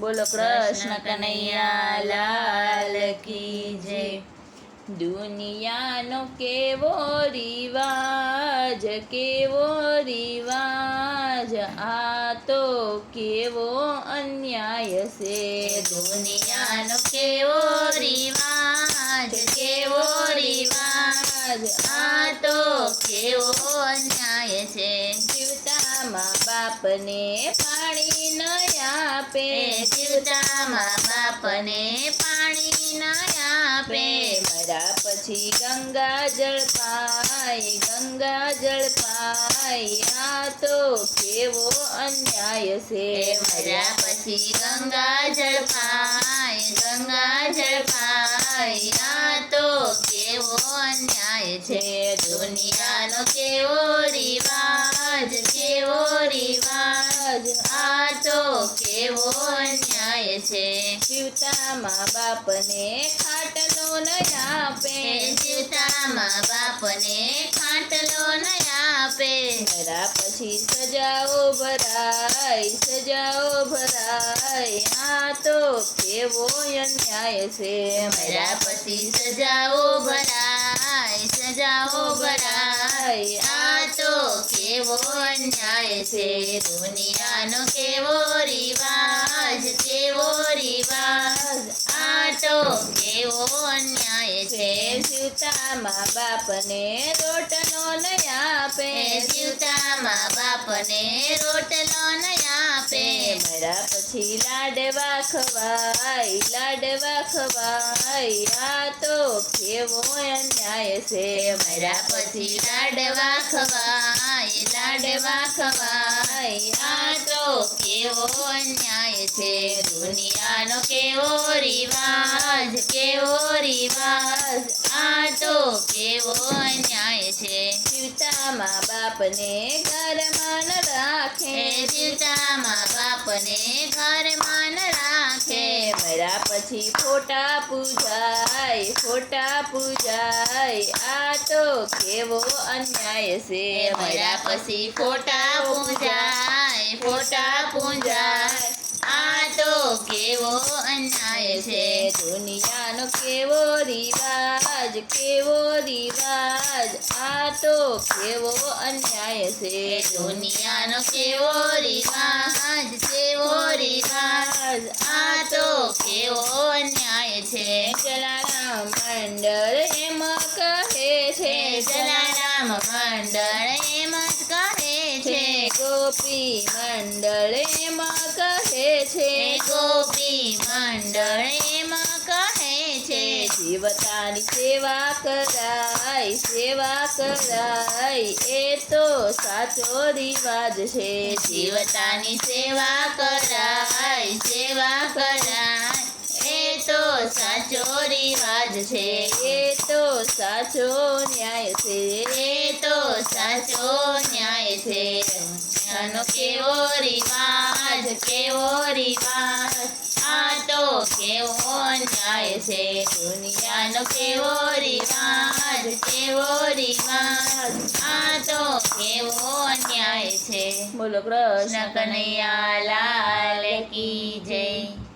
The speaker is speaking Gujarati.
બોલો કૃષ્ણ કનૈયા લાલ કી જય. દુનિયાનો કેવો રિવાજ કેવો રિવાજ આ તો કેવો અન્યાય છે. દુનિયાનો કેવો રિવાજ કેવો રિવાજ આ તો કેવો અન્યાય છે. જીવતા મા બાપને પાણી આપે જીવતા મા બાપને પાણી ન આપે. મરા પછી ગંગા જળ પાય, ગંગા જળ પાય. આ તો કેવો અન્યાય છે. મરા પછી ગંગા જળ પાય, ગંગા જળ પાય. આ તો કેવો અન્યાય છે. દુનિયાનો કેવો રિવાજ આ તો કેવો અન્યાય છે? જીવતા મા બાપને ખાટલો ન આપે. જીવતા મા બાપને ખાટલો ન આપે. મરા પછી સજાઓ ભરાય સજાઓ ભરાય. આ તો કેવો અન્યાય છે? મરા પછી સજાઓ ભરાય સજાઓ ભરાય. તો કેવો અન્યાય છે દુનિયાનો કેવો રિવાજ કેવો રિવાજ આ તો કેવો અન્યાય છે જીવતા મા બાપને રોટલો ન આપે જીવતા મા બાપને રોટલો ન આપે મરા પછી લાડવા ખવાય લાડવા ખવાય આ તો કેવો અન્યાય છે મર્યા પછી લાડવા ખવાય લાડવા ખવાય. આ તો કેવો અન્યાય છે? દુનિયાનો કેવો રિવાજ? કેવો રિવાજ? આ તો કેવો અન્યાય છે? જીવતા મા બાપને ઘરમાં ન રાખે. જીવતા મા બાપને ઘરમાં ન રાખે. પછી ફોટા પૂજાય ફોટા પૂજાય. આ તો કેવો અન્યાય છે. એ મર્યા પછી ફોટા પૂજાય ફોટા પૂજાય. આ તો કેવો અન્યાય છે. દુનિયાનો કેવો રિવાજ કેવો રિવાજ. આ તો કેવો અન્યાય છે. એ દુનિયાનો કેવો રિવાજ કેવો રિવાજ. જલારામ મંડળે મત કહે છે. ગોપી મંડળે માં કહે છે. ગોપી મંડળે એમ કહે છે. જીવતાની સેવા કરાય સેવા કરાય એ તો સાચો રિવાજ છે. જીવતાની સેવા કરાય સેવા કરાય એ તો સાચો રિવાજ છે. એ તો સાચો ન્યાય છે એ તો સાચો ન્યાય છે દુનિયાનો કેવો રિવાજ કેવો રિવાજ આ તો કેવો ન્યાય છે દુનિયાનો કેવો રિવાજ કેવો રિવાજ આ તો કેવો ન્યાય છે બોલો કૃષ્ણ કનૈયા લાલ કી જય